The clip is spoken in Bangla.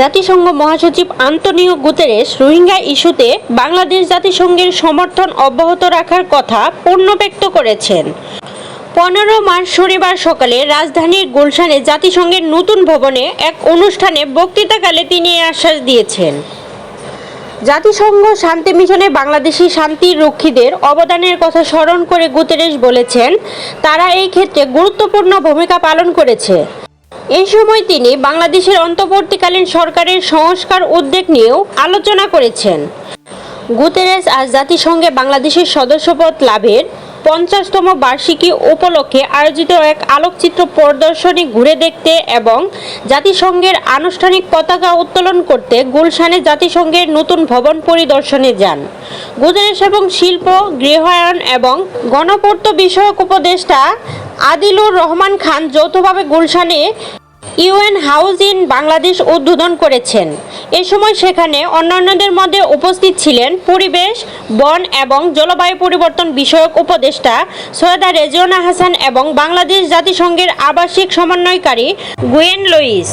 জাতিসংঘ মহাসচিব আন্তনিও গুতেরেস রোহিঙ্গা ইস্যুতে বাংলাদেশ জাতিসংঘের সমর্থন অব্যাহত রাখার কথা পূর্ণ ব্যক্ত করেছেন। পনেরো মার্চ শনিবার সকালে রাজধানীর গুলশানে জাতিসংঘের নতুন ভবনে এক অনুষ্ঠানে বক্তৃতাকালে তিনি আশ্বাস দিয়েছেন। জাতিসংঘ শান্তি মিশনে বাংলাদেশি শান্তি রক্ষীদের অবদানের কথা স্মরণ করে গুতেরেস বলেছেন, তারা এই ক্ষেত্রে গুরুত্বপূর্ণ ভূমিকা পালন করেছে। এই সময় তিনি বাংলাদেশের অন্তর্বর্তীকালীন সরকারের সংস্কার উদ্যোগ নিয়েও আলোচনা করেছেন। গুতেরেস আজ জাতিসংঘে বাংলাদেশের সদস্যপদ লাভের পঞ্চাশতম বার্ষিকী উপলক্ষে আয়োজিত এক আলোকচিত্র প্রদর্শনী ঘুরে দেখতে এবং জাতিসংঘের আনুষ্ঠানিক পতাকা উত্তোলন করতে গুলশানে জাতিসংঘের নতুন ভবন পরিদর্শনে যান। গুতেরেস এবং শিল্প, গৃহায়ন এবং গণপূর্ত বিষয়ক উপদেষ্টা আদিলুর রহমান খান যৌথভাবে গুলশানে ইউএন হাউস ইন বাংলাদেশ উদ্বোধন করেছেন। এ সময় সেখানে অন্যান্যদের মধ্যে উপস্থিত ছিলেন পরিবেশ, বন এবং জলবায়ু পরিবর্তন বিষয়ক উপদেষ্টা সৈয়দা রেজিওনা হাসান এবং বাংলাদেশ জাতিসংঘের আবাসিক সমন্বয়কারী গুয়েন লুইস।